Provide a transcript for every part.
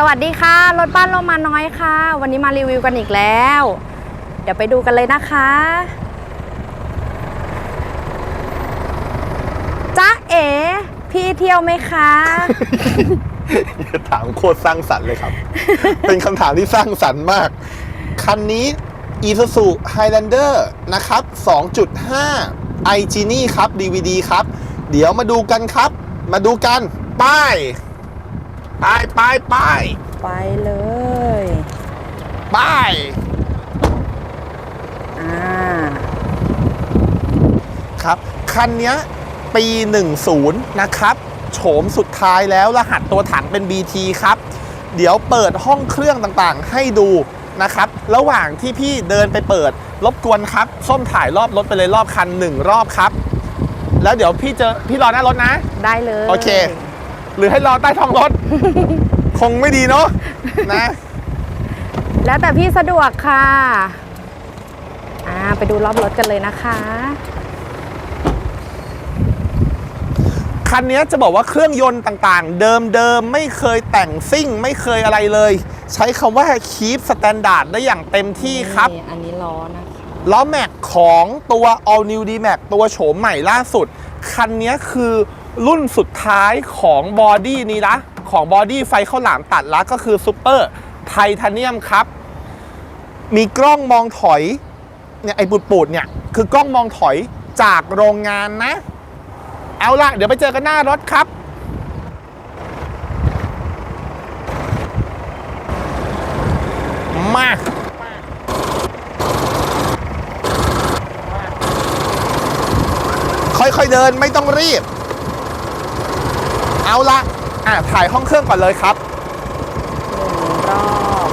สวัสดีค่ะ รถบ้านโลมาน้อยค่ะ วันนี้มารีวิวกันอีกแล้ว เดี๋ยวไปดูกันเลยนะคะจ้าเอ๋พี่เที่ยวไหมคะ ถามโคตรสร้างสรรค์เลยครับ เป็นคำถามที่สร้างสรรค์มาก คันนี้ Isuzu Highlander นะครับ 2.5 i g n i ครับ DVD ครับ เดี๋ยวมาดูกันครับ มาดูกัน ป้าย ป้ายป้ายป้ายไปเลยป้ายอ่าครับ คันเนี้ยปี 10 นะครับ โฉมสุดท้ายแล้วรหัสตัวถังเป็น BT ครับ เดี๋ยวเปิดห้องเครื่องต่างๆ ให้ดูนะครับ ระหว่างที่พี่เดินไปเปิด รบกวนครับ ส้มถ่ายรอบรถไปเลยรอบคันหนึ่งรอบครับ แล้วเดี๋ยวพี่เจอพี่รอหน้ารถนะ ได้เลย โอเค หรือให้รอใต้ท้องรถ คงไม่ดีเนาะนะ แล้วแต่พี่สะดวกค่ะ อ่า ไปดูรอบรถกันเลยนะคะ คันนี้จะบอกว่าเครื่องยนต์ต่างๆ เดิมๆ ไม่เคยแต่งซิ่ง ไม่เคยอะไรเลย ใช้คำว่าคีปสแตนดาร์ดได้อย่างเต็มที่ครับนี่อันนี้ล้อนะคะล้อแม็กของตัว All New D Max ตัวโฉมใหม่ล่าสุด คันนี้คือ รุ่นสุดท้ายของบอดี้นี้ละของบอดี้ไฟข้าวหลามตัดละก็คือซูเปอร์ไทเทเนียมครับ มีกล้องมองถอยเนี่ยไอ้ปูดๆเนี่ย คือกล้องมองถอยจากโรงงานนะ เอาละเดี๋ยวไปเจอกันหน้ารถครับมาค่อยๆเดินไม่ต้องรีบ เอาละอะถ่ายห้องเครื่องก่อนเลยครับหนึ่งรอบ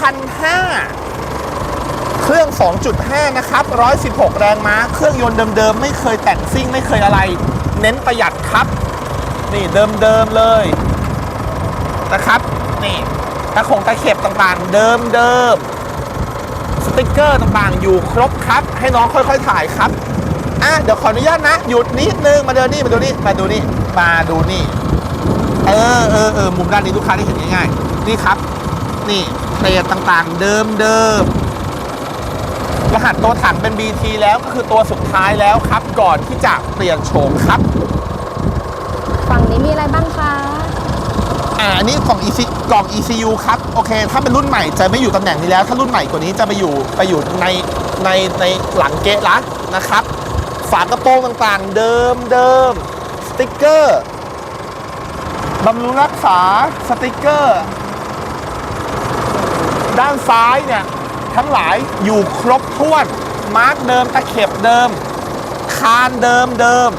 2,005 เครื่อง 2.5 นะครับ 116 แรงม้า เครื่องยนต์เดิมๆ ไม่เคยแต่งซิ่ง ไม่เคยอะไร เน้นประหยัดครับ นี่เดิมๆ เลยนะครับ นี่ตะขงตะเข็บต่างๆ เดิมๆ สติกเกอร์ต่างๆ อยู่ครบครับ ให้น้องค่อยๆ ถ่ายครับ อะเดี๋ยวขออนุญาตนะ หยุดนิดนึงมาเดินนี่มาดูนี่มาดูนี่มาดูนี่ เออเออเออมุมด้านนี้ลูกค้าได้เห็นง่ายๆ นี่ครับ นี่เตะต่างๆ เดิมเดิมรหัสตัวถังเป็น BT แล้วก็คือตัวสุดท้ายแล้วครับ ก่อนที่จะเปลี่ยนโฉมครับ ฝั่งนี้มีอะไรบ้างคะอ่าอันนี้กล่อง EC กล่อง ECU ครับ โอเค ถ้าเป็นรุ่นใหม่จะไม่อยู่ตำแหน่งนี้แล้ว ถ้ารุ่นใหม่กว่านี้จะไปอยู่ไปอยู่ในในในหลังเกะละนะครับ ฝากระโปรงต่างๆ เดิมเดิมสติกเกอร์บำรุงรักษาสติกเกอร์ ด้านซ้ายเนี่ย ทั้งหลายอยู่ครบถ้วน มาร์กเดิมตะเข็บเดิม คานเดิมเดิม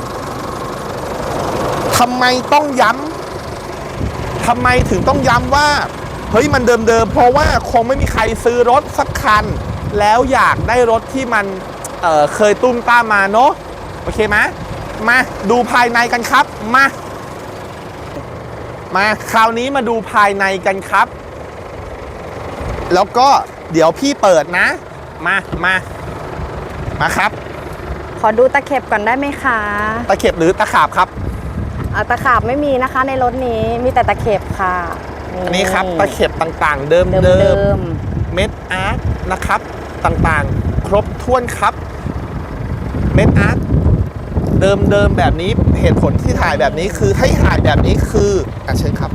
ทำไมต้องย้ำทำไมถึงต้องย้ำว่า เฮ้ยมันเดิมๆ เพราะว่าคงไม่มีใครซื้อรถสักคัน แล้วอยากได้รถที่มัน เอ่อเคยตุ้มต้ามมาเนอะโอเคไหมมาดูภายในกันครับมามาคราวนี้มาดูภายในกันครับ แล้วก็เดี๋ยวพี่เปิดนะ มามามาครับ ขอดูตะเข็บก่อนได้ไหมคะ ตะเข็บหรือตะขาบครับเอาตะขาบไม่มีนะคะในรถนี้มีแต่ตะเข็บค่ะ อันนี้ครับตะเข็บต่างๆ เดิมเดิมเดิเดิมมเม็ดอาร์ตนะครับต่างๆ ครบถ้วนครับ เม็ดอาร์ตเดิมๆแบบนี้เหตุผลที่ถ่ายแบบนี้คือให้ถ่ายแบบนี้คืออะเชิญครับ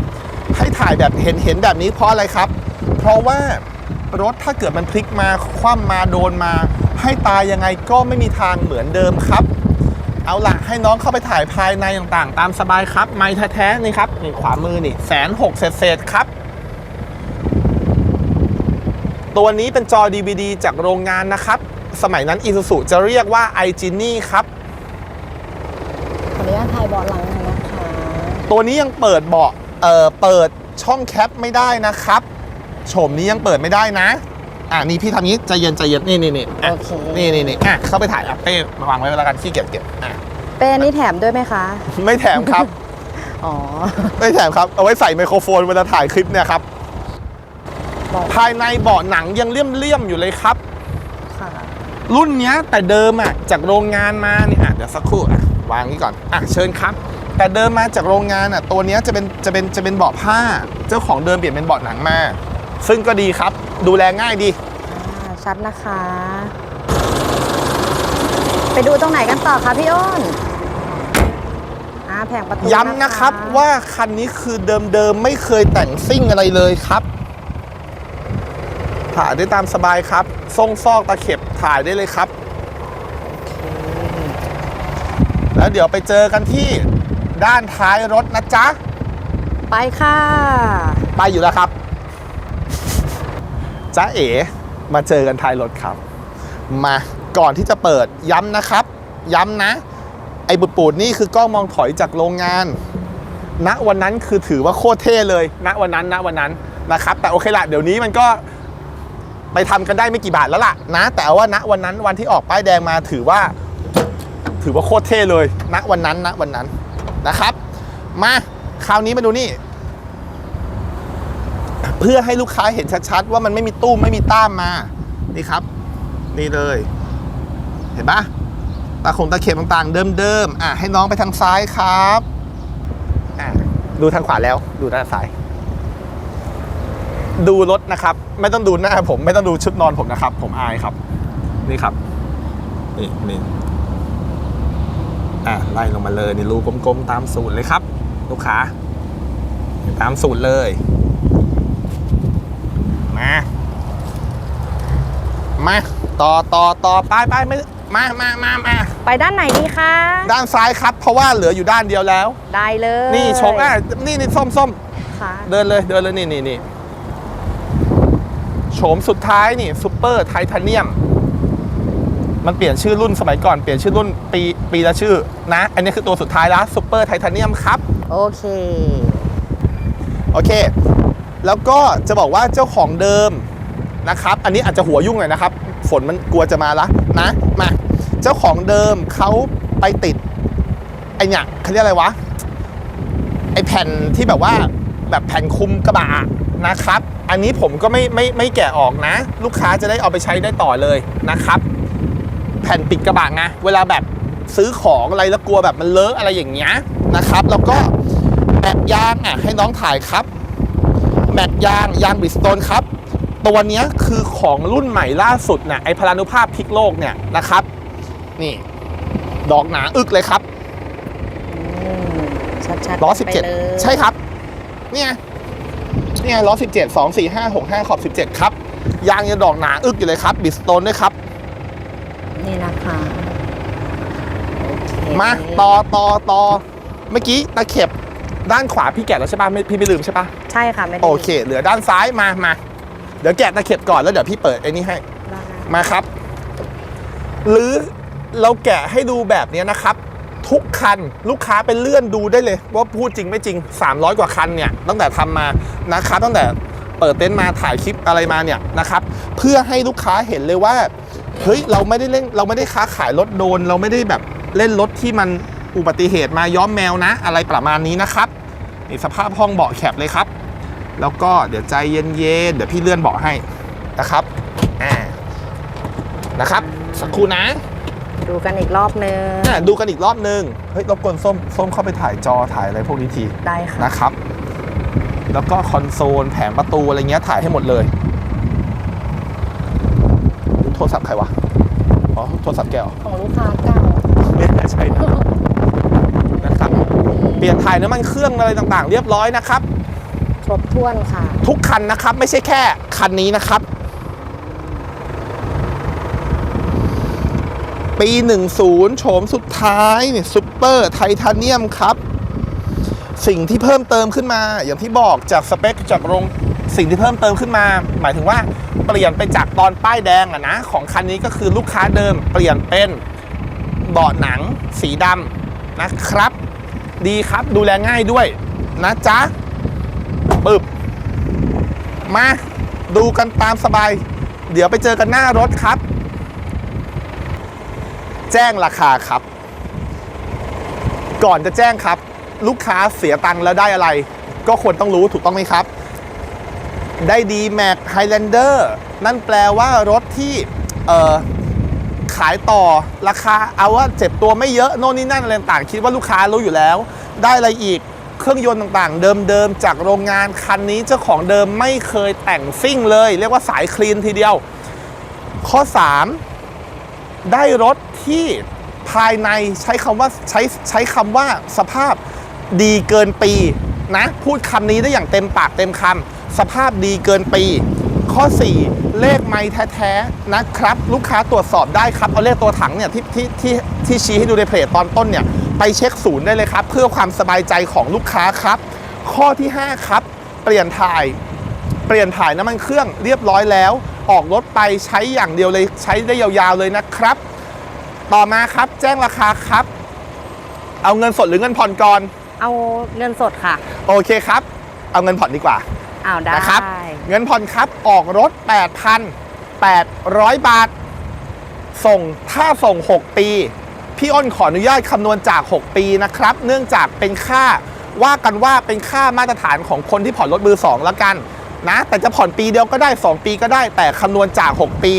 ให้ถ่ายแบบเห็นเห็นแบบนี้เพราะอะไรครับ เพราะว่ารถถ้าเกิดมันพลิกมาคว่ำมาโดนมา ให้ตายยังไงก็ไม่มีทางเหมือนเดิมครับ เอาละให้น้องเข้าไปถ่ายภายในต่างๆ ตามสบายครับ ไม้แท้ๆนี่ครับนี่ขวามือนี่แสนหกเศษๆครับตัวนี้เป็นจอ DVD จากโรงงานนะครับ สมัยนั้น Isuzu จะเรียกว่า i g n i ครับขออนุญาตถ่ายเบาะหลังหน่อยนะคะตัวนี้ยังเปิดเบาะเอ่อเปิดช่องแคปไม่ได้นะครับโฉมนี้ยังเปิดไม่ได้นะ อ่านี่พี่ทำนี้ใจเย็นใจเย็นนี่นี่นี่อะโอเคนี่นี่นี่อะเข้าไปถ่ายอะเป้มาวางไว้แล้วกันขี้เกียจเก็บอะเป้นี่แถมด้วยไหมคะ ไม่แถมครับ อ๋อไม่แถมครับ เอาไว้ใส่ไมโครโฟนเวลาถ่ายคลิปเนี่ยครับบอกภายในเบาะหนังยังเลี่ยมๆอยู่เลยครับค่ะ รุ่นเนี้ยแต่เดิมอะจากโรงงานมาเนี่ยอะเดี๋ยวสักครู่อะวางนี้ก่อนอะเชิญครับ แต่เดิมมาจากโรงงานอะตัวเนี้ยจะเป็นจะเป็นจะเป็นเบาะผ้า เจ้าของเดิมเปลี่ยนเป็นเบาะหนังมา ซึ่งก็ดีครับ ดูแลง่ายดี อ่าชัดนะคะ ไปดูตรงไหนกันต่อคะพี่อ้นอ่าแผงประตูย้ำนะครับว่าคันนี้คือเดิมๆไม่เคยแต่งซิ่งอะไรเลยครับ ถ่ายได้ตามสบายครับทรงซอกตะเข็บถ่ายได้เลยครับ แล้วเดี๋ยวไปเจอกันที่ด้านท้ายรถนะจ๊ะ ไปค่ะ ไปอยู่แล้วครับจ้าเอ๋มาเจอกันท้ายรถครับ มาก่อนที่จะเปิดย้ำนะครับ ย้ำนะ ไอ้บุดปูดนี่คือกล้องมองถอยจากโรงงาน ณวันนั้นคือถือว่าโคตรเท่เลย ณวันนั้นณวันนั้นนะครับ แต่โอเคละเดี๋ยวนี้มันก็ ไปทำกันได้ไม่กี่บาทแล้วล่ะนะ แต่ว่าณวันนั้นวันที่ออกป้ายแดงมาถือว่า ถือว่าโคตรเท่เลยณวันนั้นณวันนั้นนะครับ มาคราวนี้มาดูนี่ เพื่อให้ลูกค้าเห็นชัดๆ ว่ามันไม่มีตู้ไม่มีต้ามมา นี่ครับ นี่เลย เห็นปะตาขงตาเข็บต่างๆ เดิมๆอะให้น้องไปทางซ้ายครับอะดูทางขวาแล้ว ดูด้านซ้าย ดูรถนะครับ ไม่ต้องดูหน้าผมไม่ต้องดูชุดนอนผมนะครับ ผมอายครับ นี่ครับ นี่นี่อะไล่ลงมาเลยนี่รูกลมๆตามสูตรเลยครับ ลูกค้าตามสูตรเลยมามาต่อต่อต่อไปไปไม่มามามามาไปด้านไหนดีคะ ด้านซ้ายครับ เพราะว่าเหลืออยู่ด้านเดียวแล้ว ได้เลย นี่ชงอะนี่นี่ส้มส้มค่ะเดินเลยเดินเลยนี่นี่นี่โฉ มสุดท้ายนี่ซูเปอร์ไทเทเนียมมันเปลี่ยนชื่อรุ่นสมัยก่อนเปลี่ยนชื่อรุ่นปีปีละชื่อนะ อันนี้คือตัวสุดท้ายแล้วซูเปอร์ไทเทเนียมครับ โอเค โอเค แล้วก็จะบอกว่าเจ้าของเดิมนะครับ อันนี้อาจจะหัวยุ่งหน่อยนะครับ ฝนมันกลัวจะมาละนะมาเจ้าของเดิมเขาไปติดไอเนี่ยเขาเรียกอะไรวะไอแผ่นที่แบบว่าแบบแผ่นคุมกระบะนะครับ อันนี้ผมก็ไม่ไม่ไม่แกะออกนะ ลูกค้าจะได้เอาไปใช้ได้ต่อเลยนะครับ แผ่นปิดกระบะไงเวลาแบบซื้อของอะไรแล้วกลัวแบบมันเลอะอะไรอย่างเงี้ยนะครับ แล้วก็แม็กยางอะให้น้องถ่ายครับ แม็กยางยางบริสโตนครับ ตัวเนี้ยคือของรุ่นใหม่ล่าสุดนะไอพลานุภาพพลิกโลกเนี่ยนะครับ นี่ ดอกหนาอึกเลยครับอืมชัดๆล้อไปเลย17ใช่ครับ เนี่ย เนี่ยล้อ17 2 4 5 6 5ขอบ17 ครับ ยางยังดอกหนาอึกอยู่เลยครับบิสโตนด้วยครับ นี่นะคะโอเคมาต่อต่อต่อเมื่อกี้ตะเข็บด้านขวาพี่แกะแล้วใช่ป่ะไม่พี่ไม่ลืมใช่ป่ะใช่ค่ะไม่ได้โอเค เหลือด้านซ้ายมามาเดี๋ยวแกะตะเข็บก่อนแล้วเดี๋ยวพี่เปิดไอ้นี่ให้ได้มาครับ หรือเราแกะให้ดูแบบนี้นะครับ ทุกคันลูกค้าไปเลื่อนดูได้เลย ว่าพูดจริงไม่จริง 300 กว่าคันเนี่ยตั้งแต่ทำมานะครับตั้งแต่เปิดเต็นท์มาถ่ายคลิปอะไรมาเนี่ยนะครับเพื่อให้ลูกค้าเห็นเลยว่าเฮ้ยเราไม่ได้เล่นเราไม่ได้ค้าขายรถโดน เราไม่ได้แบบเล่นรถที่มันอุบัติเหตุมาย้อมแมวนะ อะไรประมาณนี้นะครับนี่สภาพห้องเบาะแคบเลยครับ แล้วก็เดี๋ยวใจเย็นๆเดี๋ยวพี่เลื่อนเบาะให้นะครับอ่านะครับ สักครู่นะ ดูกันอีกรอบนึงอะดูกันอีกรอบนึง เฮ้ยรบกวนส้มส้มเข้าไปถ่ายจอถ่ายอะไรพวกนี้ทีได้ค่ะนะครับ แล้วก็คอนโซลแผงประตูอะไรเงี้ยถ่ายให้หมดเลย โทรศัพท์ใครวะ อ๋อ โทรศัพท์แกเหรอของลูกค้าเก่าไม่น่าใช่นะนะครับ เปลี่ยนถ่ายน้ำมันเครื่องอะไรต่างๆ เรียบร้อยนะครับ ครบถ้วนค่ะ ทุกคันนะครับ ไม่ใช่แค่คันนี้นะครับ ปี 10 โฉมสุดท้ายเนี่ยซุปเปอร์ไทเทเนียมครับ สิ่งที่เพิ่มเติมขึ้นมา อย่างที่บอกจากสเปคจากโรงสิ่งที่เพิ่มเติมขึ้นมา หมายถึงว่าเปลี่ยนไปจากตอนป้ายแดงอะนะของคันนี้ก็คือลูกค้าเดิม เปลี่ยนเป็นเบาะหนังสีดำนะครับ ดีครับดูแลง่ายด้วยนะจ๊ะปึ๊บมาดูกันตามสบาย เดี๋ยวไปเจอกันหน้ารถครับ แจ้งราคาครับ ก่อนจะแจ้งครับ ลูกค้าเสียตังค์แล้วได้อะไร ก็ควรต้องรู้ถูกต้องไหมครับ ได้ดีแม็กไฮแลนเดอร์นั่นแปลว่ารถที่ขายต่อราคาเอาว่าเจ็บตัวไม่เยอะโน่นนี่นั่นอะไรต่างคิดว่าลูกค้ารู้อยู่แล้ว ได้อะไรอีกเครื่องยนต์ต่างๆ เดิมๆ จากโรงงานคันนี้เจ้าของเดิมไม่เคยแต่งซิ่งเลย เรียกว่าสายคลีนทีเดียว ข้อ 3 ได้รถ ที่ภายในใช้คำว่าใช้ใช้คำว่าสภาพดีเกินปีนะพูดคำนี้ได้อย่างเต็มปากเต็มคำสภาพดีเกินปี ข้อ 4 เลขไม้แท้ๆนะครับ ลูกค้าตรวจสอบได้ครับ เอาเลขตัวถังเนี่ยที่ที่ที่ที่ชี้ให้ดูในเพจตอนต้นเนี่ยไปเช็คศูนย์ได้เลยครับ เพื่อความสบายใจของลูกค้าครับ ข้อที่ 5 ครับ เปลี่ยนถ่าย เปลี่ยนถ่ายน้ำมันเครื่องเรียบร้อยแล้ว ออกรถไปใช้อย่างเดียวเลยใช้ได้ยาวๆเลยนะครับ ต่อมาครับแจ้งราคาครับ เอาเงินสดหรือเงินผ่อนก่อน เอาเงินสดค่ะ โอเคครับ เอาเงินผ่อนดีกว่าอ้าวได้นะครับ เงินผ่อนครับออกรถ 8,800 บาท ส่งถ้าส่ง 6 ปี พี่อ้นขออนุญาตคำนวณจาก 6 ปีนะครับ เนื่องจากเป็นค่าว่ากันว่าเป็นค่ามาตรฐานของคนที่ผ่อนรถมือ2แล้วกันนะ แต่จะผ่อนปีเดียวก็ได้ 2 ปีก็ได้ แต่คำนวณจาก 6 ปี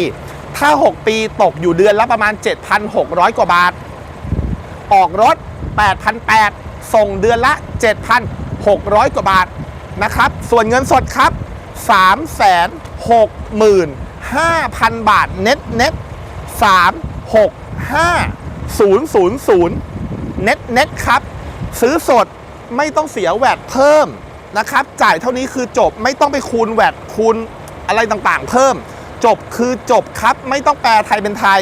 ถ้า 6 ปีตกอยู่เดือนละประมาณ 7,600 กว่าบาท ออกรถ 8,800 ส่งเดือนละ 7,600 กว่าบาทนะครับ ส่วนเงินสดครับ 365,000 บาท เน็ตเน็ต365,000 เน็ตเน็ตครับ ซื้อสดไม่ต้องเสียแวดเพิ่มนะครับ จ่ายเท่านี้คือจบไม่ต้องไปคูณแวดคูณอะไรต่างๆ เพิ่ม จบคือจบครับไม่ต้องแปลไทยเป็นไทย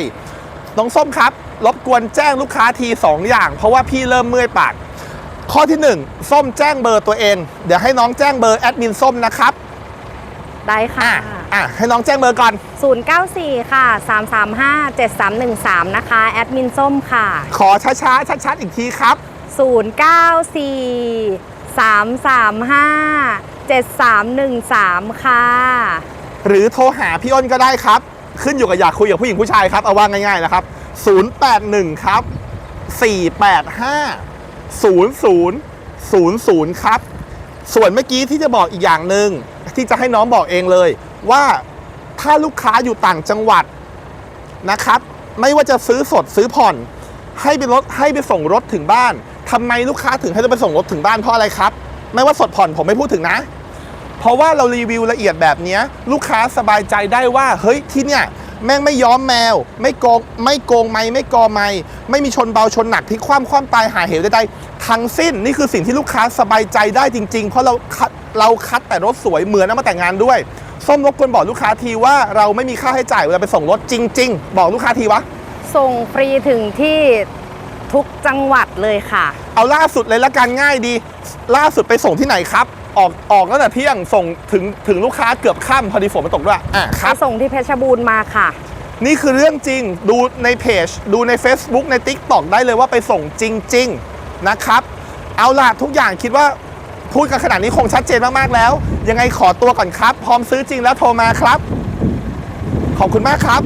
น้องส้มครับ รบกวนแจ้งลูกค้าที 2 อย่าง เพราะว่าพี่เริ่มเมื่อยปาก ข้อที่ 1 ส้มแจ้งเบอร์ตัวเอง เดี๋ยวให้น้องแจ้งเบอร์แอดมินส้มนะครับได้ค่ะอะอะให้น้องแจ้งเบอร์ก่อน 094 ค่ะ 335 7313 นะคะ แอดมินส้มค่ะ ขอช้าๆ ชัดๆ อีกทีครับ 094 335 7313 ค่ะ หรือโทรหาพี่อ้นก็ได้ครับ ขึ้นอยู่กับอยากคุยกับผู้หญิงผู้ชายครับ เอาว่าง่ายๆนะครับ 081 ครับ 485 0000 ครับ ส่วนเมื่อกี้ที่จะบอกอีกอย่างหนึ่งที่จะให้น้องบอกเองเลย ว่าถ้าลูกค้าอยู่ต่างจังหวัดนะครับ ไม่ว่าจะซื้อสดซื้อผ่อน ให้ไปรถให้ไปส่งรถถึงบ้านทำไมลูกค้าถึงให้เราไปส่งรถถึงบ้านเพราะอะไรครับ ไม่ว่าสดผ่อนผมไม่พูดถึงนะ เพราะว่าเรารีวิวละเอียดแบบเนี้ยลูกค้าสบายใจได้ว่า เฮ้ยที่เนี่ยแม่งไม่ย้อมแมว ไม่โกงไม่โกงไม่ไม่กอไม่ไม่มีชนเบาชนหนักพลิกคว่ำคว่ำตายหาเหวใดๆทั้งสิ้นนี่คือสิ่งที่ลูกค้าสบายใจได้จริง ๆ เพราะเราคัดเราคัดแต่รถสวยเหมือนนำมาแต่งงานด้วยส้มรบกวนบอกลูกค้าทีว่าเราไม่มีค่าให้จ่ายเวลาไปส่งรถจริง ๆ บอกลูกค้าทีวะส่งฟรีถึงที่ทุกจังหวัดเลยค่ะ เอาล่าสุดเลยละกันง่ายดี ล่าสุดไปส่งที่ไหนครับ ออกออกตั้งแต่เที่ยงส่งถึงถึงลูกค้าเกือบค่ำพอดีฝนมันตกด้วยอะคไปรับ ส่งที่เพชรบูรณ์มาค่ะ นี่คือเรื่องจริงดูในเพจ ดูใน Facebook ใน TikTok ได้เลยว่าไปส่งจริง ๆ นะครับ เอาล่ะทุกอย่างคิดว่าพูดกันขนาดนี้คงชัดเจนมาก ๆ แล้ว ยังไงขอตัวก่อนครับ พร้อมซื้อจริงแล้วโทรมาครับ ขอบคุณมากครับ